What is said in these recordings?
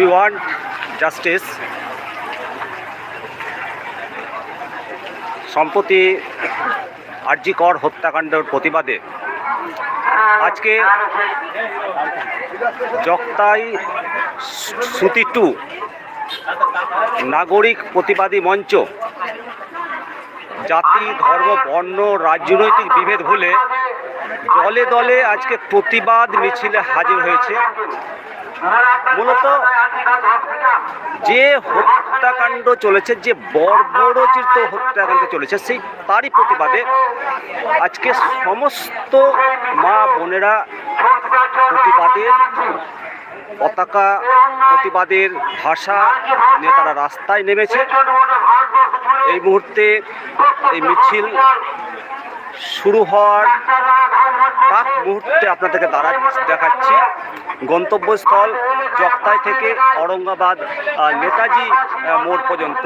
We want justice সম্প্রতি আরজি কর হত্যাকাণ্ডের প্রতিবাদে আজকে জক্তাই শ্রুতি টু নাগরিক প্রতিবাদী মঞ্চ জাতি, ধর্ম, বর্ণ, রাজনৈতিক বিভেদ ভুলে দলে দলে আজকে প্রতিবাদ মিছিলে হাজির হয়েছে। মূলত যে হত্যাকাণ্ড চলেছে, যে বর্বরচিত হত্যাকাণ্ড চলেছে, সেই তারই প্রতিবাদে আজকে সমস্ত মা বোনেরা প্রতিবাদের পতাকা প্রতিবাদের ভাষা নিয়ে তারা রাস্তায় নেমেছে। এই মুহূর্তে এই মিছিল শুরু হওয়ার তাক মুহূর্তে আপনাদেরকে দাঁড়া দেখাচ্ছি। গন্তব্যস্থল জক্তাই থেকে ঔরঙ্গাবাদ নেতাজি মোড় পর্যন্ত।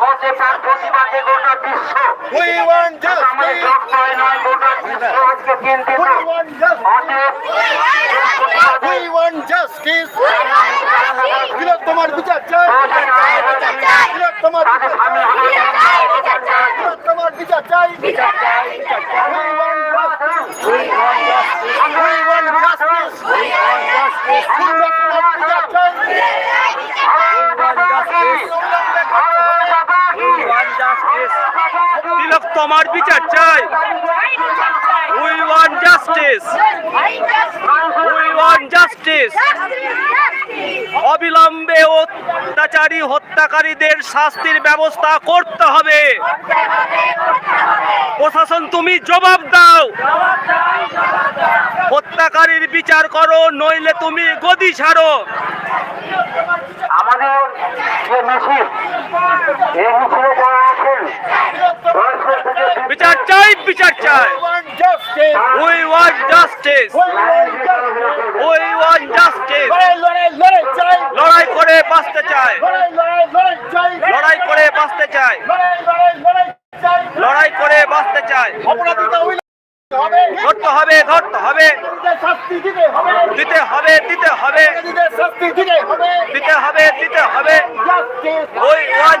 হতে তার প্রতিবাদে গোটা বিশ্ব। We want আমাদের justice. জগৎ নয় গোটা বিশ্ব আজকে চিন্তিত We want justice. We want justice. তোমার বিচার চাই! তোমার তাদের বিচার চাই। তোমার বিচার চাই! We want justice. We want justice. বিরাট তোমার বিচার তোমার বিচার চাই। We want justice we want justice অবিলম্বে অত্যাচারী হত্যাকারীদের শাস্তির ব্যবস্থা করতে হবে। প্রশাসন, তুমি জবাব দাও। হত্যাকারীর বিচার করো, নইলে তুমি গদি ছাড়ো। আমাদের যে মিছিল, এই মিছিলে যারা আছেন বিচার চাই বিচার চাই। We want justice we want justice লড়াই করে বাঁচতে চাই। লড়াই করে বাঁচতে চাই। লড়াই করে বাঁচতে চাই। ধরতে হবে ধরতে হবে। দিতে হবে। দিতে হবে দিতে হবে। দিতে হবে। We want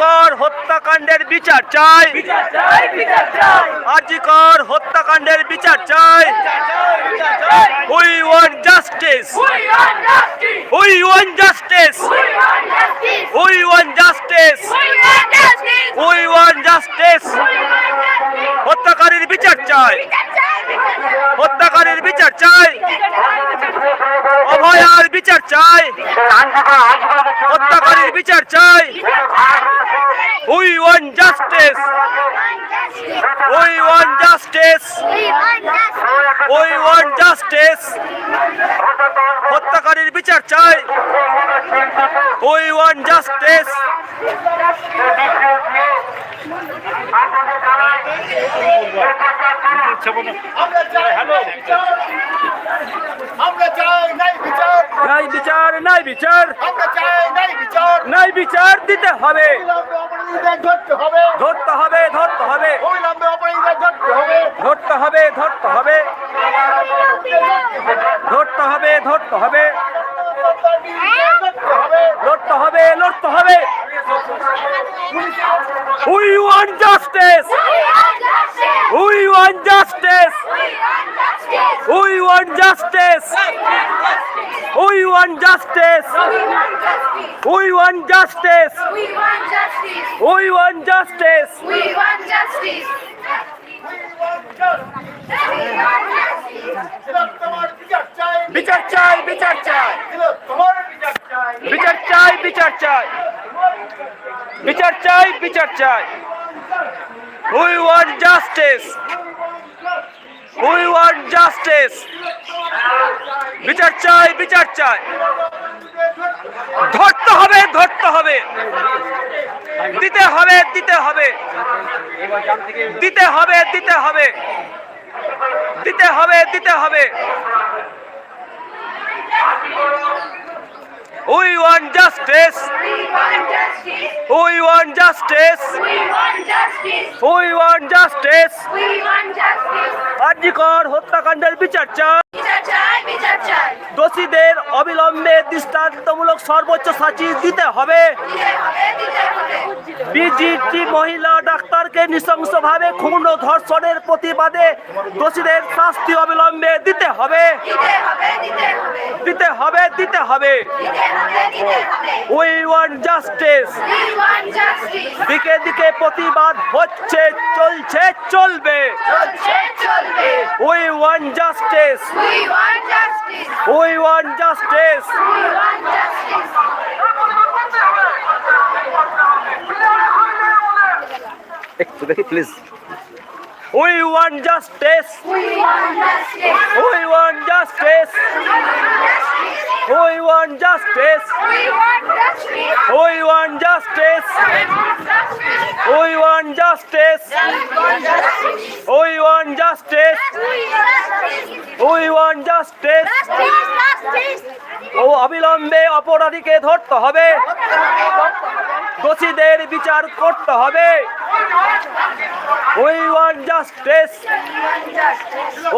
আজিকর হত্যাকাণ্ডের বিচার চাই। আজিকর হত্যাকাণ্ডের বিচার চাই। We want justice we want justice we want justice we want justice হত্যাকারীর বিচার চাই। হত্যাকারীর বিচার চাই। অভয়ার বিচার চাই। হত্যাকারীর বিচার চাই। We want justice we want justice we want justice হত্যাকারীর বিচার চাই। উই ওয়ান জাস্টিস আমরা চাই হ্যালো আমরা চাই নাই বিচার নাই বিচার নাই বিচার। আমরা চাই নাই বিচার। নাই বিচার দিতে হবে। ধরতে হবে। ধরতে হবে ধরতে হবে। ধরতে হবে ধরতে হবে ধরতে হবে ধরতে হবে ধরতে হবে ধরতে হবে লড়তে হবে লড়তে হবে we want justice we want justice we want justice we want justice we want justice We want justice. We want justice We want justice. We want justice. তোমার বিচার চাই বিচার চাই বিচার চাই তোমার বিচার চাই বিচার চাই বিচার চাই বিচার চাই বিচার চাই we want justice we want justice বিচার চাই বিচার চাই। ধরতে হবে ধরতে হবে। দিতে হবে দিতে হবে। দিতে হবে দিতে হবে। দিতে হবে দিতে হবে। We want justice justice. We want justice. We want justice. We want justice. আর্যিকর হত্যাকাণ্ডের বিচার চাই বিচার চাই বিচার চাই দোষীদের অবিলম্বে দৃষ্টান্তমূলক সর্বোচ্চ শাস্তি দিতে হবে দিতে হবে দিতে হবে বিজিটি মহিলা ডাক্তারকে নৃশংসভাবে খুন ও ধর্ষণের প্রতিবাদে দোষীদের শাস্তি অবিলম্বে দিতে হবে। দিতে হবে দিতে হবে। We want justice. দিকে দিকে প্রতিবাদ হচ্ছে চলছে চলবে। We want justice. We want justice We want justice. একটু দেখি please we want justice We want justice. We want justice We want justice. We want justice We want justice. We want justice We want justice. We want justice We want justice. We want justice. ও অবিলম্বে অপরাধীকে ধরতে হবে দোষীদের বিচার করতে হবে। We want justice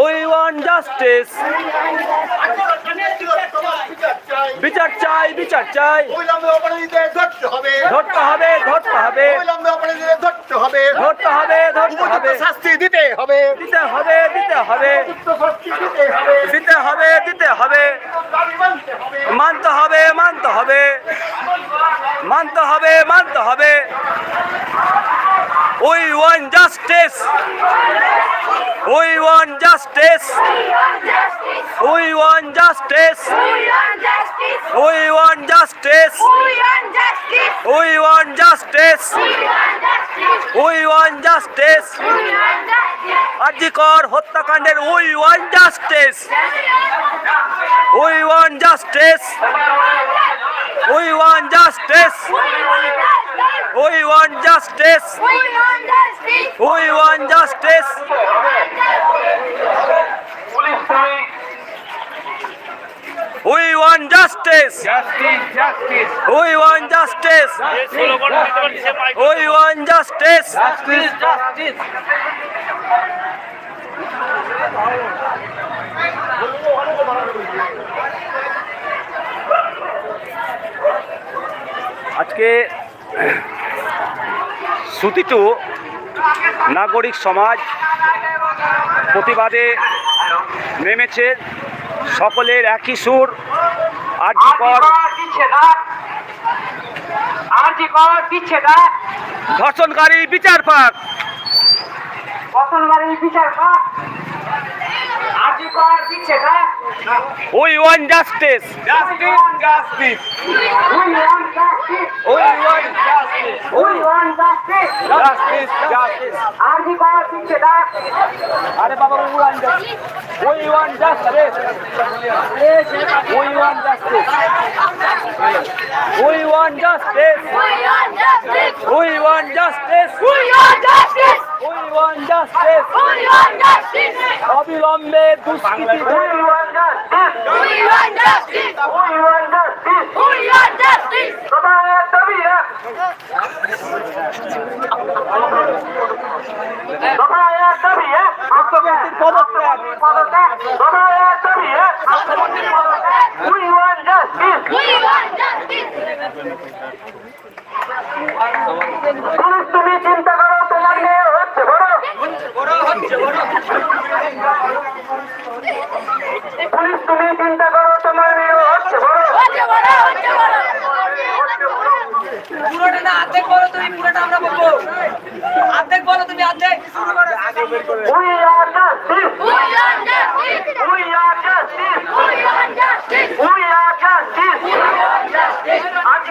we want justice বিচার চাই বিচার চাই। ধরতে হবে ধরতে হবে। ধরতে হবে ধরতে হবে। ধরতে হবে শাস্তি দিতে হবে। দিতে হবে দিতে হবে উপযুক্ত শাস্তি দিতে হবে দিতে হবে দিতে হবে দাবি মানতে হবে মানতে হবে মানতে হবে মানতে হবে মানতে হবে we want justice we justice We want justice. We want justice. We want justice. We want justice. আর্যিকর হত্যাকাণ্ডের we want justice we want justice we want justice we want justice justice. We want justice we want justice we want justice we want justice আজকে সুতিটু নাগরিক সমাজ প্রতিবাদে নেমেছে সকলের একই সুর। আর্যিকর দিচ্ছে না। আর জি কর দিচ্ছে না। ধর্ষণকারী বিচার পাক। ধর্ষণকারী বিচার পাক। R G Kar we want justice justice justice we want justice we want justice we want justice justice justice R G Kar দিচ্ছে না আরে বাবা we want justice we want justice want justice we want justice We want justice. We want justice We want justice. We want justice We want justice. We want justice We want justice. We want justice We want justice. এক রাষ্ট্রপতির পদত্যাগ. Police তুমি চিন্তা করো তোমার মেয়ে হচ্ছে বড় পুলিশ তুমি চিন্তা করো তোমার মেয়ে হচ্ছে বড় হচ্ছে বড়, হচ্ছে বড়। পুরোটা না অর্ধেক বলো তুমি পুরোটা আমরা বলব অর্ধেক বলো তুমি অর্ধেক justice. We are justice We want justice. We are justice We want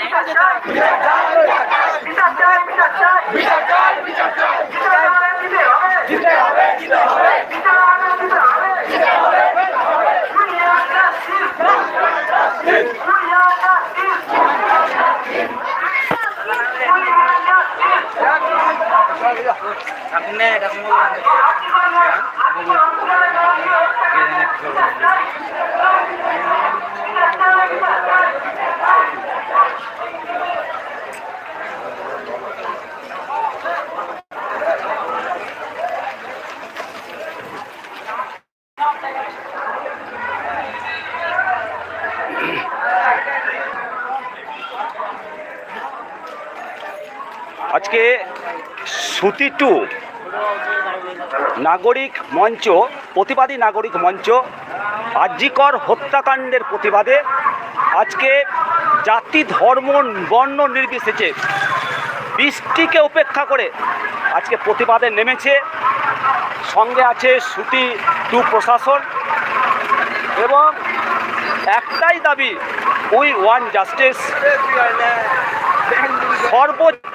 justice. আজকে তাদের নারকীয় হত্যাকাণ্ডের বিচার চাই বিচার চাই বিচার চাই বিচার চাই বিচার চাই বিচার দিতে হবে দিতে হবে দিতে হবে বিচার দিতে হবে দিতে হবে দিতে হবে দুনিয়া জাস্টিস দুনিয়া জাস্টিস দুনিয়া জাস্টিস আজকে সুতি টু, নাগরিক মঞ্চ, প্রতিবাদী নাগরিক মঞ্চ আর্যিকর হত্যাকাণ্ডের প্রতিবাদে আজকে জাতি, ধর্ম, বর্ণ নির্বিশেষে বৃষ্টিকে উপেক্ষা করে আজকে প্রতিবাদে নেমেছে। সঙ্গে আছে সুতি টু প্রশাসন এবং একটাই দাবি, উই ওয়ান জাস্টিস। সর্বোচ্চ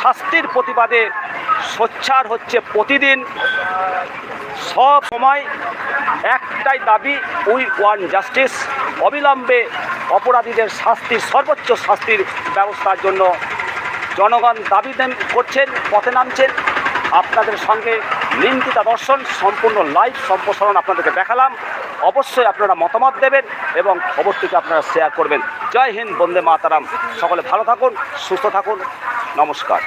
শাস্তির প্রতিবাদে সোচ্চার হচ্ছে প্রতিদিন সব সময় একটাই দাবি উই ওয়ান জাস্টিস অবিলম্বে অপরাধীদের শাস্তির সর্বোচ্চ শাস্তির ব্যবস্থার জন্য জনগণ দাবি করছেন, পথে নামছেন। আপনাদের সঙ্গে নিন্দিতা দর্শন, সম্পূর্ণ লাইভ সম্প্রসারণ আপনাদেরকে দেখালাম। অবশ্যই আপনারা মতামত দেবেন এবং খবরটিকে আপনারা শেয়ার করবেন। জয় হিন্দ, বন্দে মাতারাম। সকলে ভালো থাকুন, সুস্থ থাকুন। নমস্কার।